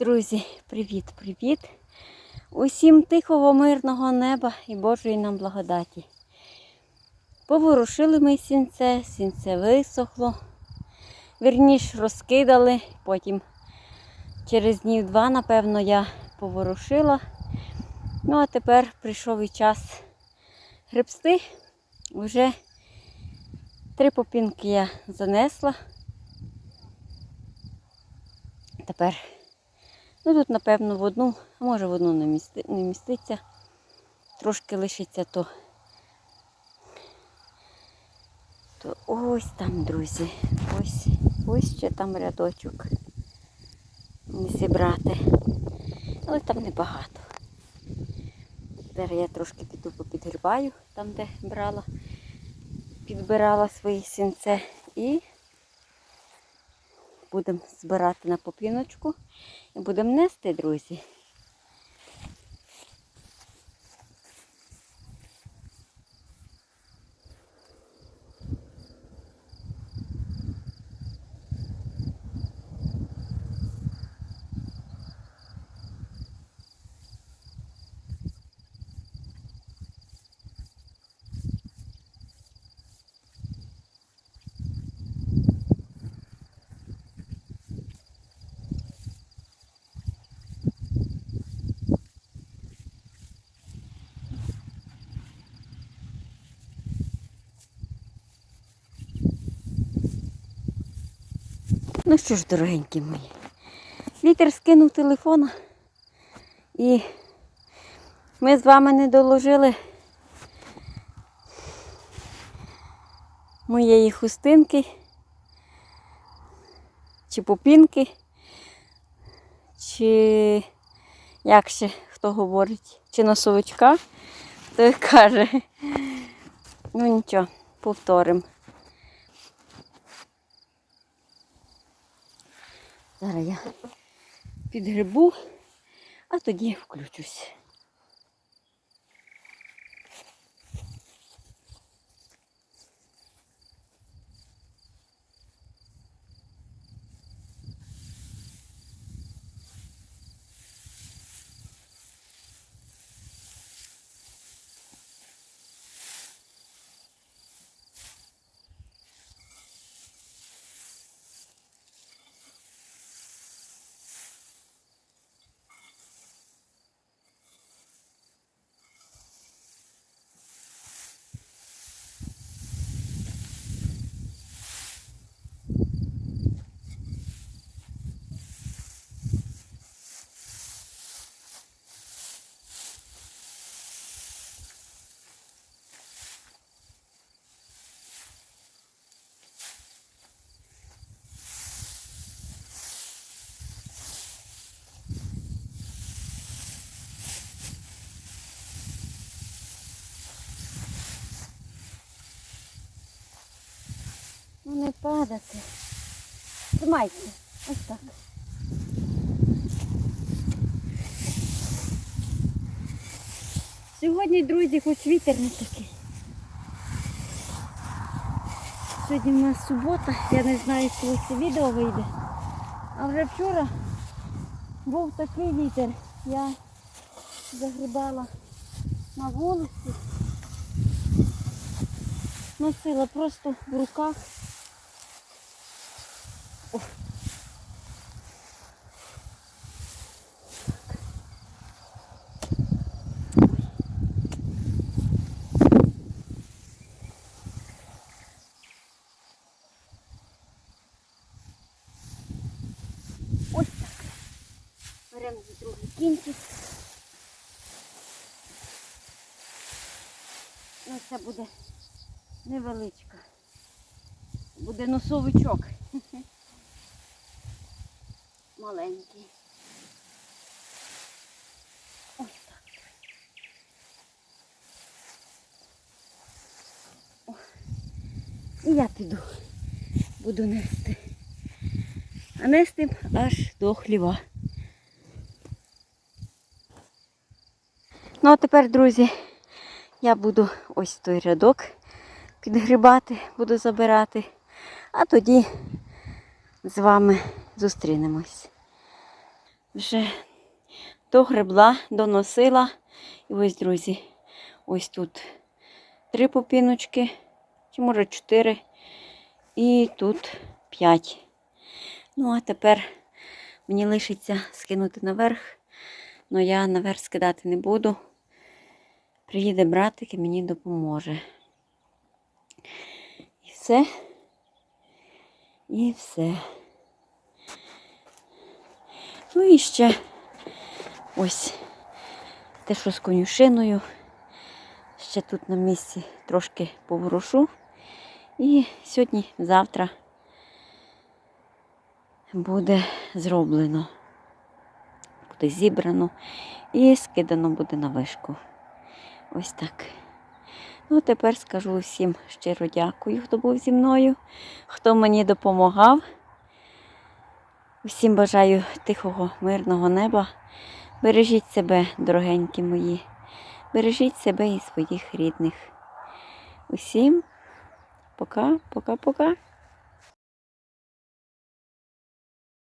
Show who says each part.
Speaker 1: Друзі, привіт-привіт! Усім тихого, мирного неба і Божої нам благодаті. Поворушили ми сінце, сінце висохло. Вірніш розкидали, потім через днів два, напевно, я поворушила. Ну, а тепер прийшов і час гребсти. Вже три попінки я занесла. Тепер, ну тут, напевно, в одну, може в одну не, місти, не міститься. Трошки лишиться то. То ось там, друзі. Ось, ось ще там рядочок. Не зібрати. Але там небагато. Зараз я трошки піду попідгрібаю, там, де брала, підбирала свої сінце і будемо збирати на попіночку і будемо нести, друзі. Ну що ж, дорогенькі мої, вітер скинув телефона і ми з вами не доложили моєї хустинки чи попінки, чи як ще хто говорить, чи носовичка, той каже. Ну нічого, повторимо. Зараз я підгребу, а тоді включусь. Ну не падати. Тримайте. Ось так. Сьогодні, друзі, хоч вітер не такий. Сьогодні в нас субота, я не знаю, коли це відео вийде. А вже вчора був такий вітер. Я загрібала на вулиці. Носила просто в руках. Ось так. Беремо за другий кінчик. Ну, це буде невеличка. Буде носовичок. Маленький. Ось так. О. І я піду. Буду нести. А нести аж до хліва. Ну а тепер, друзі, я буду ось той рядок підгрібати, буду забирати, а тоді з вами зустрінемось. вже догребла, доносила. І ось, друзі, ось тут три попіночки, чи може чотири. І тут п'ять. Ну, а тепер мені лишиться скинути наверх. але я наверх скидати не буду. Приїде братик і мені допоможе. І все. І все. Ну і ще ось те, що з конюшиною. Ще тут на місці трошки поворушу. І сьогодні, завтра буде зроблено, буде зібрано і скидано буде на вишку. Ось так. Ну, тепер скажу всім щиро дякую, хто був зі мною, хто мені допомагав. Усім бажаю тихого, мирного неба. Бережіть себе, дорогенькі мої. Бережіть себе і своїх рідних. Усім пока, пока, пока.